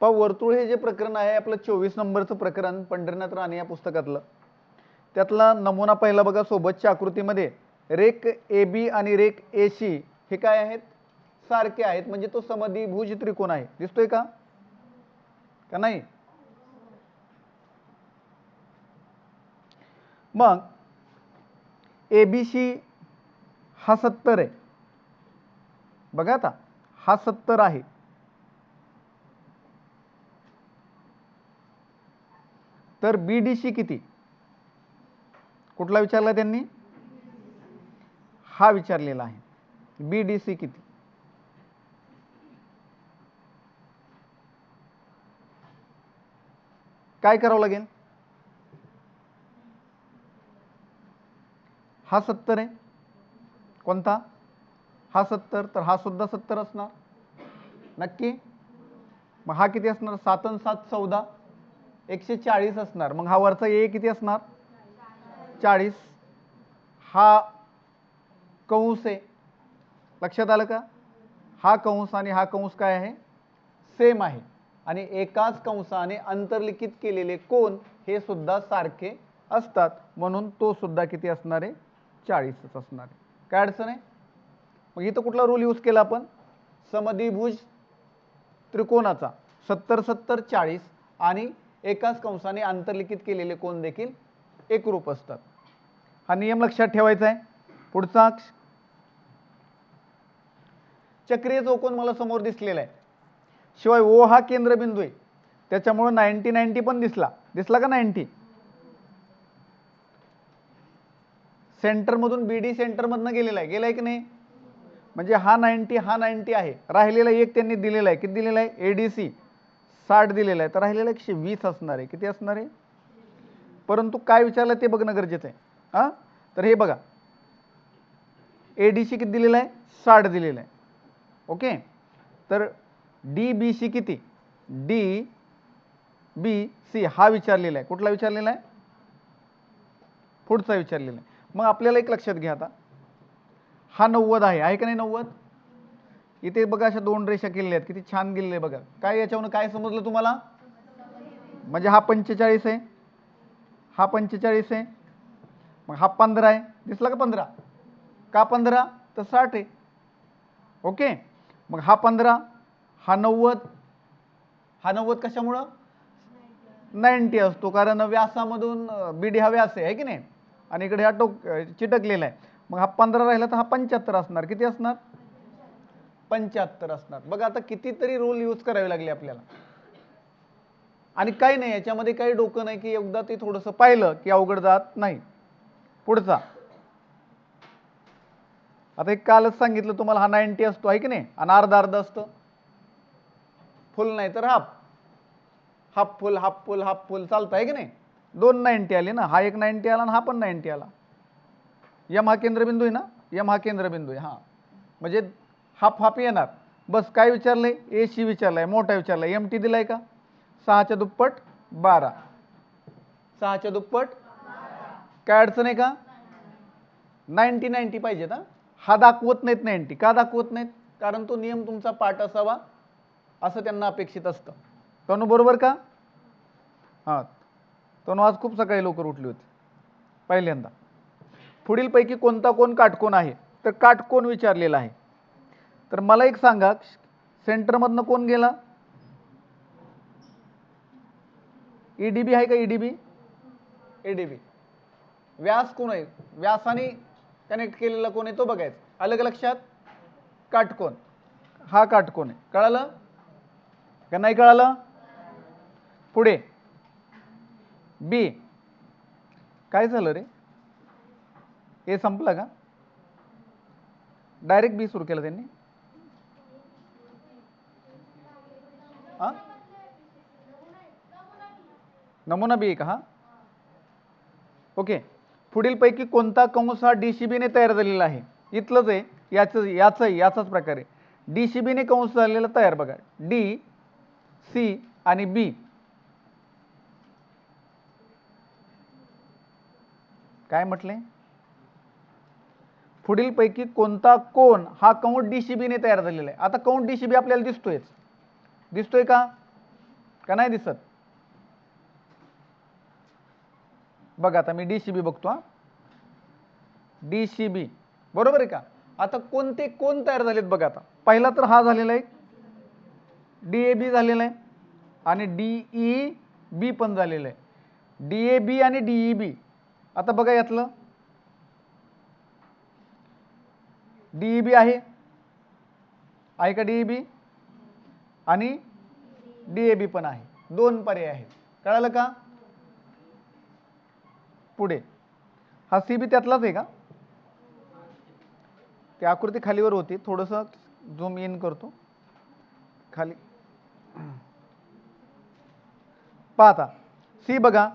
पा वर्तुळ हे जे प्रकरण आहे आपलं चोवीस नंबरचं प्रकरण पंढरीनाथ राणे या पुस्तकातलं. त्यातला नमुना पहिला बघा सोबतच्या आकृतीमध्ये. रेक ए बी आणि रेक ए सी हे काय आहेत? सारखे आहेत म्हणजे तो समद्विभुज त्रिकोण आहे. दिसतोय का? का नाही? मग ए बी सी हा सत्तर आहे. बघा आता हा सत्तर आहे. तर बी डी सी किती? कुठला विचारला त्यांनी? हा विचारलेला आहे. बी डी सी किती? काय करावं लागेल? हा सत्तर आहे. कोणता? हा सत्तर तर हा सुद्धा सत्तर असणार. नक्की? मग हा किती असणार? सात आणि सात चौदा. एकशे चाळीस असणार. मग हा वरचा ए किती असणार? चाळीस. हा कंस आहे लक्षात आलं का? हा कंस आणि हा कंस काय आहे? सेम आहे. आणि एकाच कंसाने अंतर्लिखित केलेले कोण हे सुद्धा सारखे असतात. म्हणून तो सुद्धा किती असणार आहे? चाळीसच असणार आहे. काय अडचण आहे? मग इथं कुठला रूल यूज केला आपण? समद्विभुज त्रिकोणाचा. सत्तर सत्तर चाळीस आणि एकाच कंसाने अंतर्लिखित केलेले कोण देखील एकरूप असतात. हा नियम लक्षात ठेवायचा आहे पुढचा अक्ष. चक्रीय चौकोन मला समोर दिसलेला आहे शिवाय ओ हा केंद्रबिंदू आहे. त्याच्यामुळे नाईन्टी नाईन्टी पण दिसला. दिसला का नाईन्टी सेंटरमधून बी डी सेंटरमधनं गेलेला आहे गेलाय की नाही? म्हणजे हा नाईन्टी हा नाईन्टी आहे. राहिलेला एक त्यांनी दिलेला आहे किती दिलेला आहे ए डी सी साठ दिलेला आहे तर राहिलेला एकशे वीस असणार आहे. किती असणार आहे? परंतु काय विचारलं ते बघणं गरजेचं आहे. हां? तर हे बघा. ए डी सी किती दिलेलं आहे? साठ दिलेलं आहे. ओके? तर डी बी सी किती? डी बी सी हा विचारलेला आहे. कुठला विचारलेला आहे? पुढचा विचारलेला आहे. मग आपल्याला एक लक्षात घ्या आता. हा नव्वद आहे. आहे का नाही नव्वद? इथे बघा अशा दोन रेषा केलेल्या आहेत. किती छान गेलेले बघा. काय याच्यावरून काय समजलं तुम्हाला? म्हणजे हा पंचेचाळीस आहे. हा पंचेचाळीस आहे. मग हा पंधरा आहे. दिसला का पंधरा? का पंधरा? तर साठ आहे. ओके? मग हा पंधरा हा नव्वद हा नव्वद कशामुळं? नाईन्टी असतो. कारण व्यासामधून बीडी हा व्यास आहे की नाही? आणि इकडे हा टोक चिटकलेला आहे. मग हा पंधरा राहिला तर हा पंच्याहत्तर असणार. किती असणार? पंच्याहत्तर असणार. बघा आता कितीतरी रूल यूज करावे लागले आपल्याला. आणि काही नाही याच्यामध्ये काही डोकं नाही की एकदा ते थोडंसं पाहिलं की अवघड जात नाही. पुढचा. आता एक कालच सांगितलं तुम्हाला हा नाईन्टी असतो आहे की नाही? आणि अर्धा अर्धा असतं. फुल नाही तर half half full half full half full चालतं आहे की नाही? दोन नाईन्टी आले ना हा एक नाईन्टी आला आणि हा पण नाईन्टी आला. यम हा केंद्रबिंदू आहे ना? यम हा केंद्रबिंदू आहे हां. म्हणजे हाफ हाफ येणार. बस काय विचारलं आहे ए सी विचारलाय मोठा विचारलाय. एम टी दिलाय का? सहाच्या दुप्पट बारा. सहाच्या दुप्पट काय अडचण आहे का? नाईन्टी नाईन्टी पाहिजे ना हा दाखवत नाहीत नाईन्टी. का दाखवत नाहीत? कारण तो नियम तुमचा पाठ असावा असं त्यांना अपेक्षित असतं. तनु बरोबर का? हां. तनु आज खूप सकाळी लवकर उठली होती. पहिल्यांदा. पुढीलपैकी कोणता कोण काटकोण आहे? तर काटकोण विचारलेला आहे. तर मला एक सांगा सेंटरमधनं कोण गेला? ईडीबी आहे का ईडीबी ईडीबी व्यास कोण आहे? व्यासाने कनेक्ट केलेला कोण आहे तो बघायचा. अलग लक्षात? काटकोण हा काटकोण आहे. कळालं? का नाही कळालं? पुढे. बी काय झालं रे? हे संपलं का? डायरेक्ट बी सुरू केलं त्यांनी? हां? नमुना बी एक का हा? ओके. पुढीलपैकी कोणता कंस हा डी सी बीने तयार झालेला आहे? इथलंच आहे. याचं याचं याचाच प्रकार आहे. डी सी बीने कंस झालेला तयार बघा. डी सी आणि बी काय म्हटले? पुढीलपैकी कोणता कोण हा कौंट डी सी बीने तयार झालेला आहे? आता कउंड डी सी बी आपल्याला दिसतोयच. दिसतोय का? का नाही दिसत? बघा आता मी डी सी बी बघतो हा. डी सी बी बरोबर आहे का? आता कोणते कोण तयार झालेत बघा आता. पहिला तर हा झालेला आहे. डी ए बी झालेला आहे. आणि डी ई बी पण झालेलं आहे. डी ए बी आणि डी ई बी आता बघा यातलं. डी ई बी आहे. आहे का डी ई बी आणि डी ए बी पण आहे. दोन पर्याय आहेत. कळालं का? पुढे. हा सी बी त्यातलाच आहे का? ती आकृती खालीवर होती. थोडंसं झूम इन करतो. खाली. पाहता. सी बघा.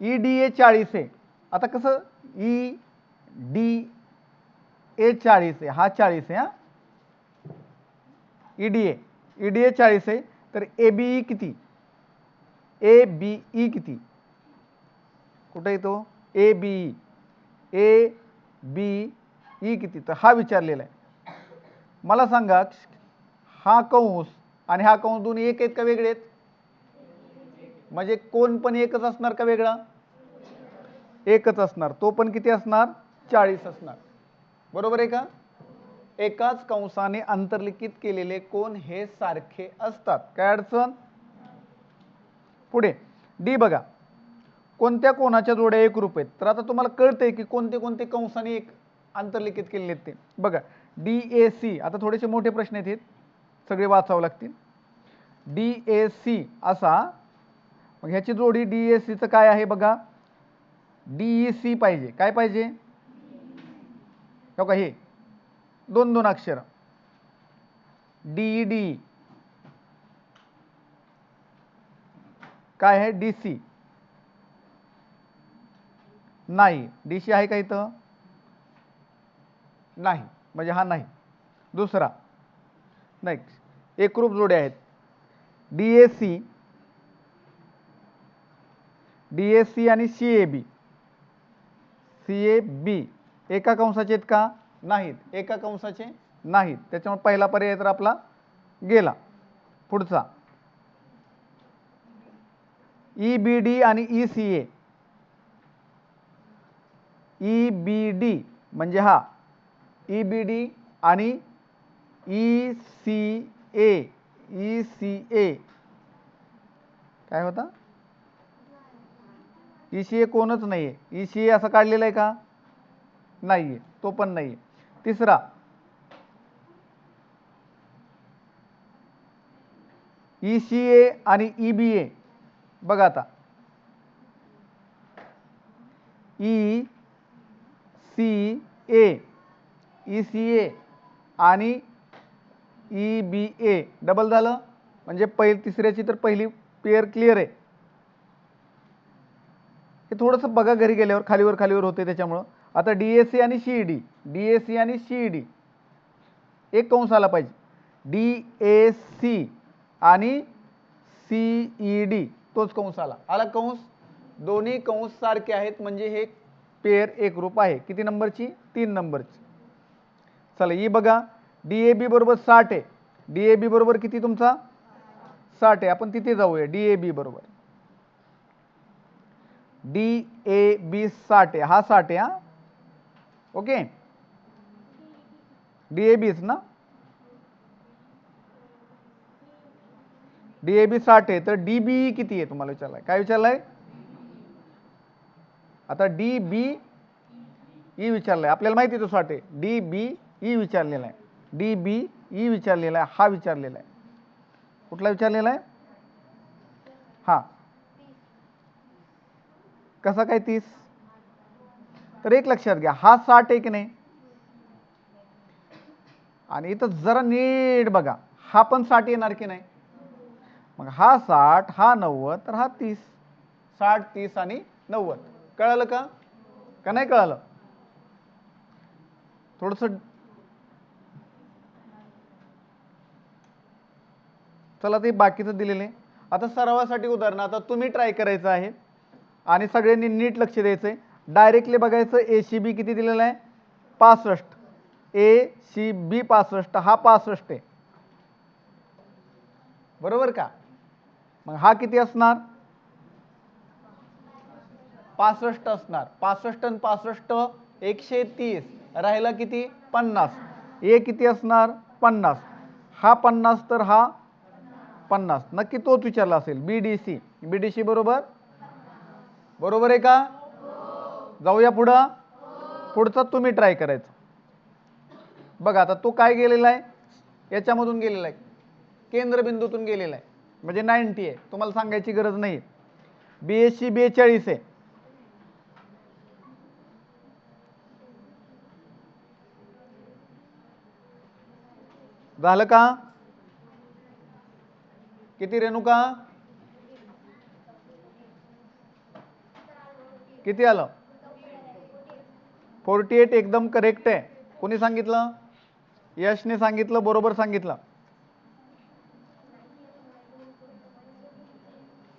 ई डी ए चाळीस आहे. आता कसं? ई डी ए चाळीस आहे. हा चाळीस आहे हा. E D A E D A चाळीस आहे तर ए बी ई किती? ए बी ई किती? कुठे येतो A B A B E किती? तर हा विचारलेला आहे. मला सांगा हा कंस आणि हा कंस दोन्ही एक आहेत का वेगळे आहेत? म्हणजे कोण पण एकच असणार का वेगळा? एकच असणार. तो पण किती असणार? चाळीस असणार. बरोबर आहे का? एकाच कंसाने अंतर्लिखित केलेले कोण हे सारखे असतात. काय अडचण? पुढे. डी बघा. कोणत्या कोणाच्या जोड्या एकरूप आहेत? तर आता तुम्हाला कळतंय की कोणते कोणते कंसाने एक अंतर्लिखित केलेले आहेत ते. बघा. डी ए सी आता थोडेसे मोठे प्रश्न आहेत सगळे वाचावं लागतील. डी ए सी असा. मग ह्याची जोडी डी ए सीचं काय आहे बघा? डी ई सी पाहिजे. काय पाहिजे? हो का हे. दोन दोन अक्षर. डी डी काय आहे? डी सी नाही. डी सी आहे का इथं? नाही. म्हणजे हा नाही. दुसरा. नेक्स्ट एकरूप जोडे आहेत. D A C D A C आणि C A B C A B एका कंसाचे आहेत का? नाहीत. एका कंसाचे नाहीत. त्याच्यामुळे पहिला पर्याय तर आपला गेला. पुढचा. ई बी डी आणि E C A E B D म्हणजे हा. ई बी डी आणि E C A E C A काय होता? ई सी ए कोणच नाही आहे ई सी ए असं काढलेलं आहे का? नाही आहे तो पण नाही आहे तिसरा. ई सी ए आणि ई बी ए. बघा आता. E C A E C A आणि ई बी ए. डबल झालं. म्हणजे पहिली तिसऱ्याची तर पहिली पेअर क्लिअर आहे. हे थोडंसं बघा घरी गेल्यावर खालीवर खालीवर होते त्याच्यामुळं. आता डी एस सी आणि C E D. D A C आणि सी ई डी एक कंस आला पाहिजे. डी ए सी आणि सी ई डी तोच कंस आला. आला कंस. दोन्ही कंस सारखे आहेत म्हणजे हे पेअर एक रूप आहे. किती नंबरची? तीन नंबरची. चला ही बघा. डी ए बी बरोबर साठ आहे. डी ए बी बरोबर किती तुमचा? साठ आहे. आपण तिथे जाऊया. डी ए बी बरोबर. डी ए बी साठ आहे. हा साठ आहे हा. ओके? डी बीच ना? डी बी साठ आहे तर डी किती आहे तुम्हाला विचारलाय? काय विचारलाय? आता डी बी ई विचारलाय. आपल्याला माहिती आहे तो साठ आहे. डी बी ई विचारलेला आहे. डी बी ई विचारलेला आहे. हा विचारलेला आहे. कुठला विचारलेला आहे? हा. कसा काय तीस? तर एक लक्षात घ्या. हा साठ आहे की नाही? आणि इथं जरा नीट बघा. हा पण साठ येणार की नाही? मग हा साठ हा नव्वद तर हा तीस. साठ तीस आणि नव्वद. कळालं का? का नाही कळालं? थोडस चला ते बाकीचं दिलेलं. आहे आता सरावासाठी उदाहरण. आता तुम्ही ट्राय करायचं आहे. आणि सगळ्यांनी नीट लक्ष द्यायचं आहे डायरेक्टली बघायचं ए सी बी किती दिलेलं आहे? पासष्ट. ए सी बी पासष्ट हा पासष्ट आहे. बरोबर का? मग हा किती असणार? पासष्ट असणार. पासष्ट आणि पासष्ट एकशे तीस. राहिला किती? पन्नास. ए किती असणार? पन्नास. हा पन्नास तर हा पन्नास. नक्की तोच विचारला असेल. B D C B D C बरोबर? बरोबर आहे का? जाऊया पुढं. पुढचा तुम्ही ट्राय करायचं. बघा आता तो काय गेलेला आहे? याच्यामधून गेलेला आहे. केंद्रबिंदूतून गेलेला आहे. म्हणजे नाईन्टी आहे. तुम्हाला सांगायची गरज नाही बी एस सी बेचाळीस आहे. झालं का? किती रेणुका? किती आलं? फोर्टी एट एकदम करेक्ट आहे. कोणी सांगितलं? यशने सांगितलं बरोबर सांगितलं.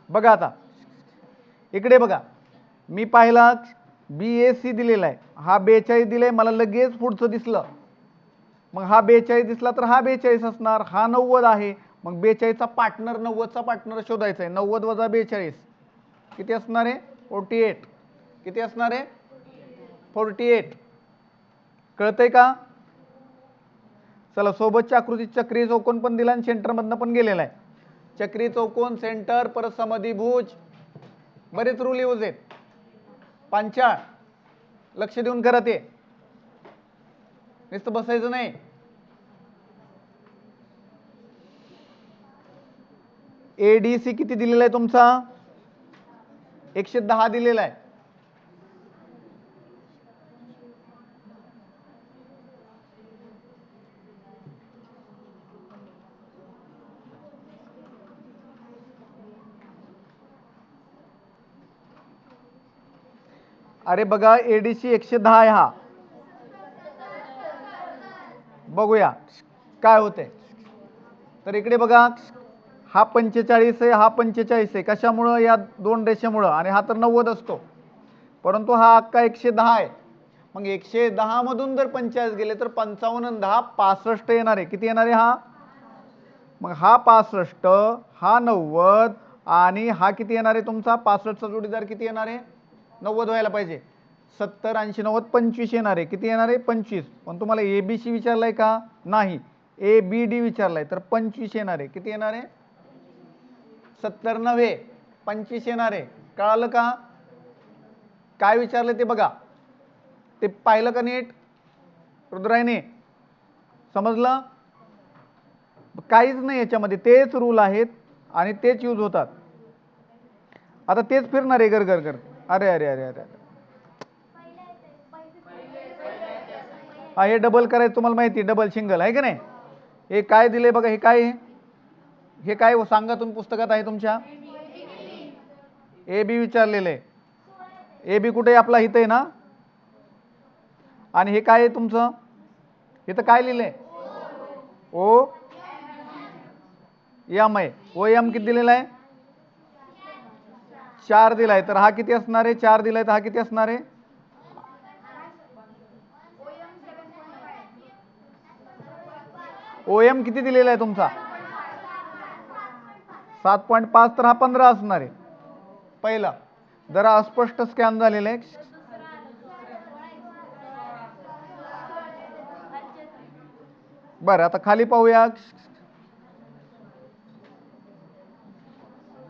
बघा आता. इकडे बघा. मी पाहिला बी एस सी दिलेला आहे. हा बेचाळीस दिलाय मला लगेच पुढचं दिसलं. मग हा बेचाळीस दिसला तर हा बेचाळीस असणार हा नव्वद आहे. मग बेचाळीसचा पार्टनर नव्वदचा पार्टनर शोधायचा आहे. नव्वद वजा बेचाळीस. किती असणार आहे? फोर्टी एट किती असणार आहे? फोर्टी एट कळतंय का? चला सोबतच्या आकृतीत चक्री चौकोन पण दिला आणि सेंटरमधनं पण गेलेला आहे. चक्री चौकोन सेंटर परत समधिभुज बरेच रूल यूज आहेत पांचाळ. लक्ष देऊन करा ते. नुसतं बसायचं नाही. एडीसी किती दिलेला आहे तुमचा? एकशे दहा दिलेला आहे. अरे बघा एडीसी एकशे दहा आहे हा. बघूया. काय होते? तर इकडे बघा हा पंचेचाळीस आहे हा पंचेचाळीस आहे. कशामुळं? या दोन रेषेमुळं. आणि हा तर नव्वद असतो. परंतु हा अक्का एकशे दहा आहे. मग एकशे दहा मधून जर पंचेचाळीस गेले तर पंचावन्न दहा पासष्ट येणार आहे. किती येणार आहे हा? मग हा पासष्ट हा नव्वद आणि हा किती येणार आहे तुमचा? पासष्टचा जोडीदार किती येणार आहे? नव्वद व्हायला पाहिजे. सत्तर ऐंशी नव्वद पंचवीस येणार आहे. किती येणार आहे? पंचवीस. पण तुम्हाला ए बी सी विचारलाय का? नाही. ए बी डी विचारलाय. तर पंचवीस येणार आहे. किती येणार आहे? सत्तर नव्हे. पंचवीस येणार आहे. कळालं का? काय विचारलं ते बघा. ते पाहिलं का नीट? रुद्रायने. समजलं? काहीच नाही याच्यामध्ये. तेच रूल आहेत आणि तेच यूज होतात. आता तेच फिरणार आहे गर गर गर अरे अरे अरे अरे अरे. हा हे डबल करायचं तुम्हाला माहिती डबल सिंगल आहे का नाही? हे काय दिले बघा हे काय आहे? हे काय सांगा तुम्ही पुस्तकात आहे तुमच्या? ए बी विचारलेले ए बी कुठे आहे आपला इथं आहे ना? आणि हे काय आहे तुमचं? इथं काय लिहिलंय? ओ. एम आहे. ओ एम किती दिलेला आहे चार दिलाय तर हा किती असणार आहे? चार दिलाय तर हा किती असणार आहे? ओ एम किती दिलेला आहे तुमचा? सात पॉईंट पाच तर हा पंधरा असणार आहे. पहिला. जरा अस्पष्ट स्कॅन झालेला आहे. बरं आता खाली पाहूया.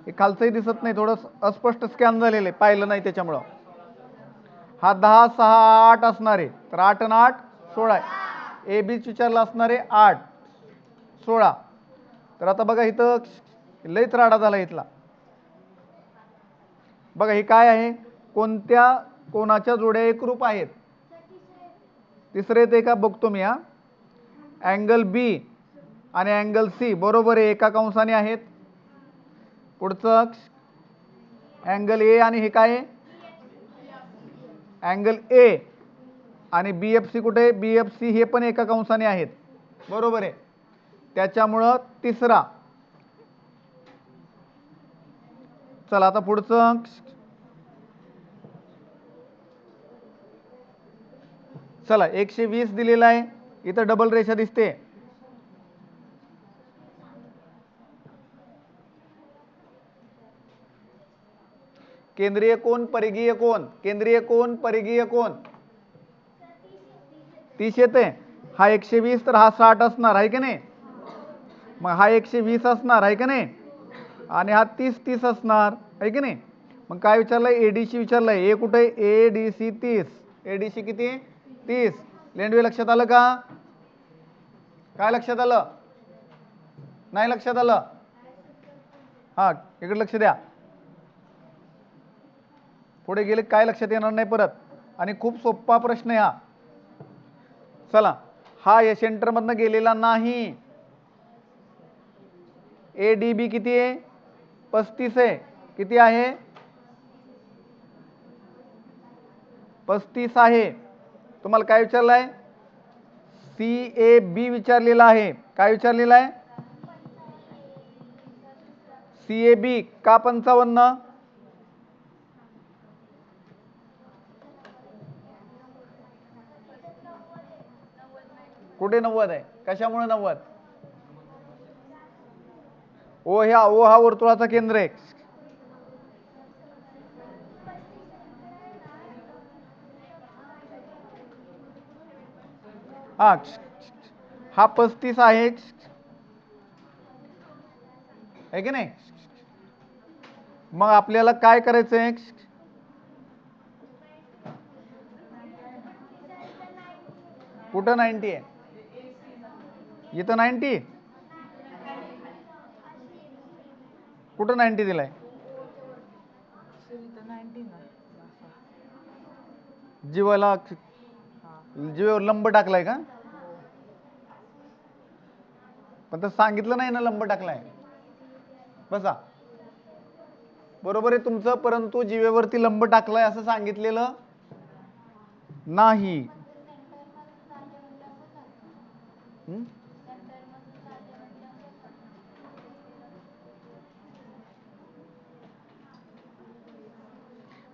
हे खालचंही दिसत नाही थोडं अस्पष्ट स्कॅन झालेलं आहे. पाहिलं नाही त्याच्यामुळं. हा दहा सहा आठ असणार आहे. तर आठ आणि आठ सोळा आहे. ए बीच विचारला असणार आहे आठ. सोळा. तर आता बघा इथं लईच राडा झाला इथला. बघा हे काय आहे? कोणत्या कोणाच्या जोड्या एकरूप आहेत? तिसरे येते का? बघतो मी हा. अँगल बी आणि अँगल सी बरोबर आहे एका कंसाने आहेत. पुढचं अँगल ए आणि हे काय? अँगल ए आणि बी एफ सी कुठे? बी एफ सी हे पण एका कंसाने आहेत. बरोबर आहे. त्याच्यामुळं तिसरा. चला आता पुढचं चला एकशे वीस दिलेला आहे. इथं डबल रेषा दिसते. केंद्रीय कोण परिघीय कोण? केंद्रीय कोण परिघीय कोण? तीस येते. हा एकशे वीस तर हा साठ असणार आहे की नाही? मग हा एकशे वीस असणार आहे की नाही? आणि हा तीस तीस असणार आहे की नाही? मग काय विचारलंय? एडीसी विचारलंय. ए कुठे? ए डी सी तीस. एडीसी किती? तीस. लेंडवे लक्षात आलं का? काय लक्षात आलं? नाही लक्षात आलं? हा इकडे लक्ष द्या. पुढे गेले काय लक्षात येणार नाही परत. आणि खूप सोपा प्रश्न आहे हा. चला हा या सेंटरमधनं गेलेला नाही. ए डी बी किती आहे? पस्तीस आहे. किती आहे? पस्तीस आहे. तुम्हाला काय विचारलं आहे सी ए बी विचारलेला आहे. काय विचारलेलं आहे? सी ए बी का पंचावन्न? कुठे नव्वद आहे. कशामुळे नव्वद? ओ ह्या ओ हा वर्तुळाचा केंद्र आहे. हा हा पस्तीस आहे. आहे की नाही? मग आपल्याला काय करायचंय? कुठं नाईन्टी आहे? इथं नाईन्टी. कुठं नाईन्टी दिलाय? जीवाला जीवावर लंब टाकलाय का? पण तर सांगितलं नाही ना लंब टाकलाय. बसा. बरोबर आहे तुमचं परंतु जीवेवरती लंब टाकलाय असं सांगितलेलं नाही.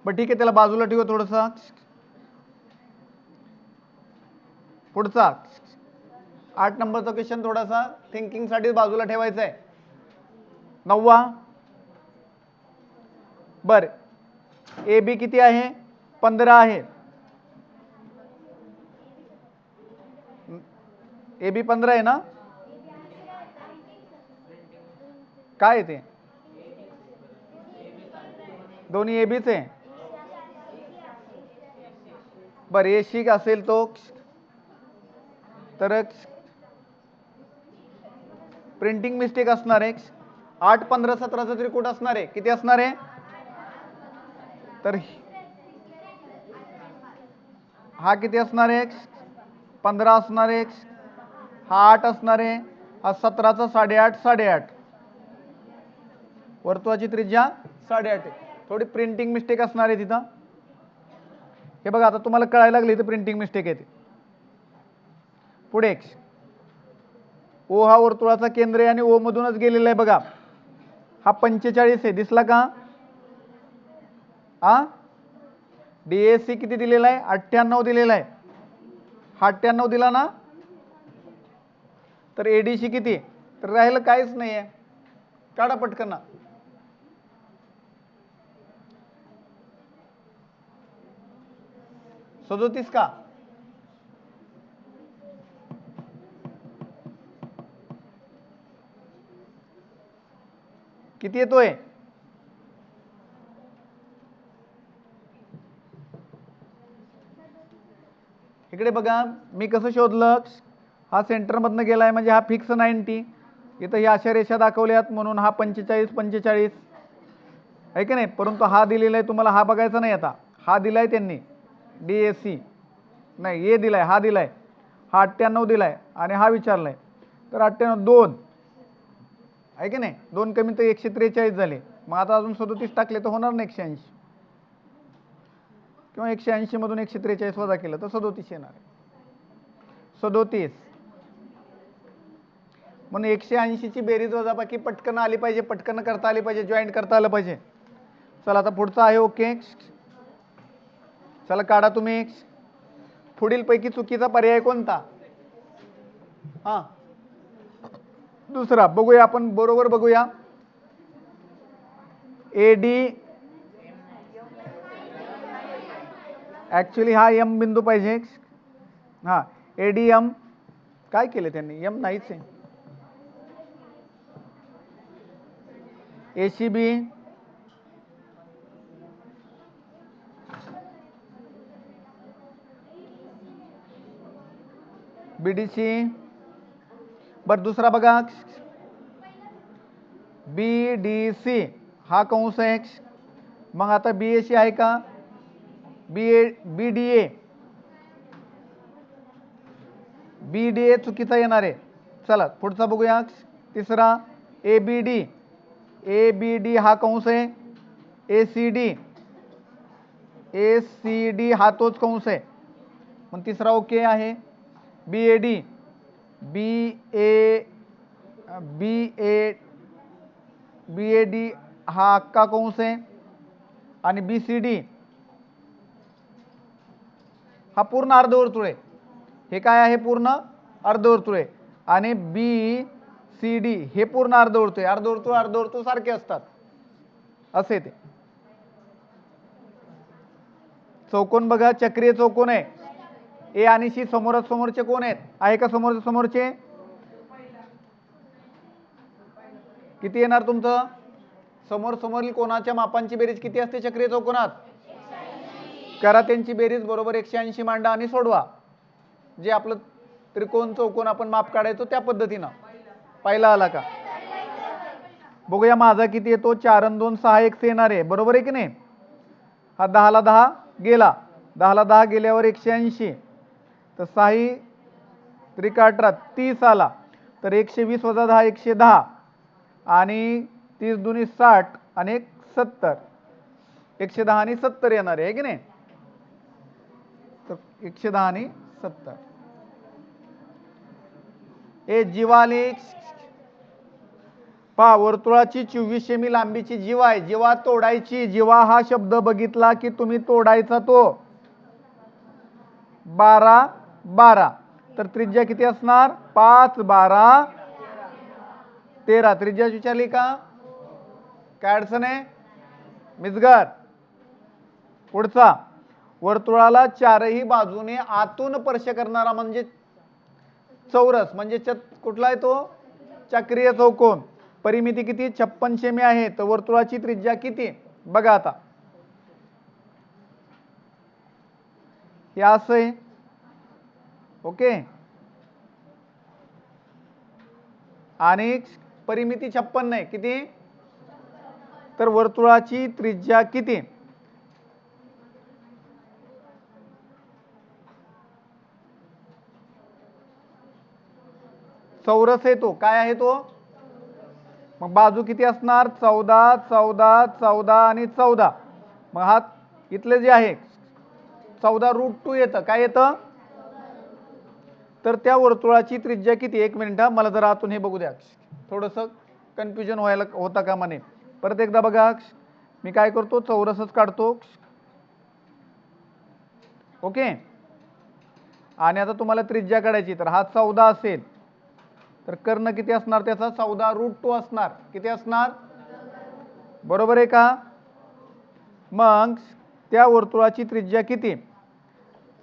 बरं ठीक आहे त्याला बाजूला ठेवा थोडंसं. पुढचा. आठ नंबरचा क्वेश्चन थोडासा थिंकिंगसाठी बाजूला ठेवायचा आहे नववा. बर. ए बी किती आहे? पंधरा आहे. ए बी पंधरा आहे ना? काय आहे ते? दोन्ही ए बीच आहे. बर एशी असेल तो. तर प्रिंटिंग मिस्टेक असणार आहे. आठ पंधरा सतराचा त्रिकूट असणार आहे. किती असणार आहे? तर हा किती असणार आहे? पंधरा असणार आहे. हा आठ असणार आहे. हा सतराचा साडेआठ साडेआठ. वर्तुळाची त्रिज्या साडेआठ आहे. थोडी प्रिंटिंग मिस्टेक असणार आहे तिथं. हे बघा आता तुम्हाला कळायला लागली इथं प्रिंटिंग मिस्टेक आहे ती. पुढे ओ हा वर्तुळाचा केंद्र आहे आणि ओ मधूनच गेलेला आहे बघा. हा पंचेचाळीस आहे दिसला का? आ? डीएससी किती दिलेला आहे? अठ्ठ्याण्णव दिलेला आहे. हा अठ्ठ्याण्णव दिला ना? तर एडीसी किती? तर राहिलं काहीच नाही आहे काढा पटकन. सदोतीस का? किती येतोय? इकडे बघा मी कसं शोधलं? हा सेंटरमधनं गेलाय म्हणजे हा फिक्स नाईन्टी इथं ह्या अशा रेषा दाखवल्यात म्हणून हा पंचेचाळीस पंचेचाळीस. आहे की नाही? परंतु हा दिलेला आहे तुम्हाला हा बघायचा नाही आता. हा दिलाय त्यांनी. D A C. नाही ए आहे हा दिला आहे हा अठ्ठ्याण्णव दिला आहे आणि हा विचारला आहे तर अठ्ठ्याण्णव दोन. आहे की नाही? दोन कमी तर एकशे त्रेचाळीस झाले. मग आता अजून सदोतीस टाकले तर होणार नाही एकशे ऐंशी. किंवा एकशे ऐंशीमधून एकशे त्रेचाळीस वजा केलं तर सदोतीस येणार आहे. सदोतीस. म्हणून एकशे ऐंशीची बेरीज वजाबाकी पटकन आली पाहिजे पटकन करता आली पाहिजे जॉईंट करता आलं पाहिजे. चला आता पुढचा आहे ओके चला काढा तुम्ही. पुढील पैकी चुकीचा पर्याय कोणता? हा. दुसरा बघूया आपण बरोबर बघूया. ए डी ॲक्च्युली हा यम बिंदू पाहिजे. हा ए डी एम काय केले त्यांनी? यम नाहीच आहे. A C B B D C बरं दुसरा बघा बी डी सी हा कंस आहे मग आता बी ए सी आहे का. बी ए B D A B D A चुकीचा चला पुढचा बघूया तिसरा ए B D A B D हा कंस आहे A C D A C D हा तोच कंस आहे मग तिसरा ओके आहे. बी A D B A B A B A D हा अक्का कंस आहे. आणि बी सी डी हा पूर्ण अर्धवर्तुळ आहे. हे काय आहे? पूर्ण अर्धवर्तुळ आहे. आणि बी सी डी हे पूर्ण अर्धवर्तुळ आहे. अर्धवर्तुळ अर्धवर्तुळ सारखे असतात. असे ते. चौकोन बघा चक्रीय चौकोन आहे. ए आणि सी समोरासमोरचे कोण आहेत? आहे का समोरच्या समोरचे? किती येणार तुमचं? समोर समोरील कोणाच्या मापांची बेरीज किती असते चक्रीय चौकोनात? करा त्यांची बेरीज बरोबर एकशे ऐंशी मांडा आणि सोडवा. जे आपलं त्रिकोण चौकोन आपण माप काढायचो त्या पद्धतीनं. पाहिला आला का? बघूया माझा किती येतो? चार अन दोन सहा एक येणार. आहे बरोबर आहे की नाही? हा दहाला दहा गेला. दहाला दहा गेल्यावर एकशे ऐंशी. तर सहाही त्रिका अठरा तीस आला तर एकशे वीस वजा दहा एकशे दहा. आणि तीस दुनी साठ आणि एक सत्तर. एकशे दहा आणि सत्तर येणार आहे की नाही? तर एकशे दहा आणि सत्तर. ए जीवाली. पा वर्तुळाची चोवीस सेमी लांबीची जीवा आहे. जीवा तोडायची. जीवा हा शब्द बघितला की तुम्ही तोडायचा तो. बारा बारा. तर त्रिज्या किती असणार? पाच बारा. तेरा. त्रिज्या विचारली का? काय अडचण आहे? मिसगर. पुढचा. वर्तुळाला चारही बाजूने आतून स्पर्श करणारा म्हणजे चौरस म्हणजे च कुठला आहे तो? चक्रीय चौकोन. परिमिती किती? छप्पन सेमी आहे. तर वर्तुळाची त्रिज्या किती? बघा आता. हे असं आहे. ओके? आणि परिमिती छप्पन आहे किती? तर वर्तुळाची त्रिज्या किती? चौरस आहे तो. काय आहे तो? मग बाजू किती असणार? चौदा चौदा चौदा आणि चौदा. मग हा इथले जे आहे चौदा रूट टू येतं. काय येतं? तर त्या वर्तुळाची त्रिज्या किती? एक मिनिट हा, मला जरा आतून हे बघू द्या. थोडंसं कन्फ्युजन व्हायला होता का नये. परत एकदा बघा. मी काय करतो? चौरसच काढतो. ओके? आणि आता तुम्हाला त्रिज्या काढायची. तर हा चौदा असेल. तर कर्ण किती असणार त्याचा? चौदा रूट टू असणार. किती असणार? बरोबर आहे का? मग त्या वर्तुळाची त्रिज्या किती?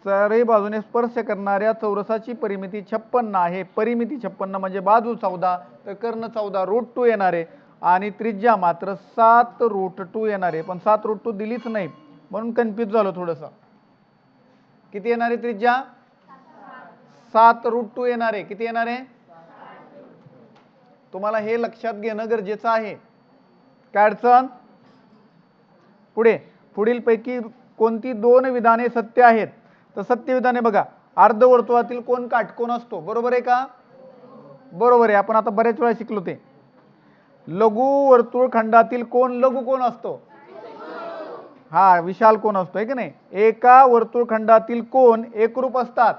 चारही बाजूने स्पर्श करणाऱ्या चौरसाची परिमिती छप्पन्न आहे. परिमिती छप्पन्न म्हणजे बाजू चौदा तर कर्ण चौदा रूट टू येणार आहे. आणि त्रिज्या मात्र सात रूट टू येणार आहे. पण सात रूट टू दिलीच नाही. म्हणून कन्फ्यूज झालो थोडंसं. किती येणार आहे त्रिज्या? सात रूट टू येणार आहे. किती येणार आहे? तुम्हाला हे लक्षात घेणं गरजेचं आहे. काय अडचण? पुढे. पुढील पैकी कोणती दोन विधाने सत्य आहेत? तर सत्यविधाने बघा अर्धवर्तुळातील कोण काटकोन असतो? बरोबर आहे का? बरोबर आहे. आपण आता बरेच वेळा शिकलो ते. लघु वर्तुळ खंडातील कोण लघु कोण असतो? हा विशाल कोण असतो आहे की नाही? एका वर्तुळ खंडातील कोण एकरूप असतात?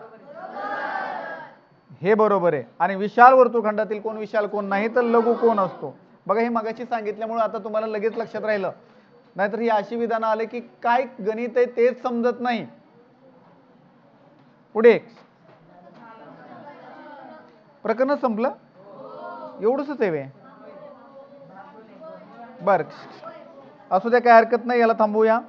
हे बरोबर आहे. आणि विशाल वर्तुळखंडातील कोण विशाल कोण नाही तर लघु कोण असतो? बघा हे मगाशी सांगितल्यामुळे आता तुम्हाला लगेच लक्षात राहिलं. नाहीतर ही अशी विधानं आले की काय गणित आहे तेच समजत नाही. पुढे. प्रकरण संपलं? एवढंच आहे वे बर. असू द्या काय हरकत नाही याला थांबवूया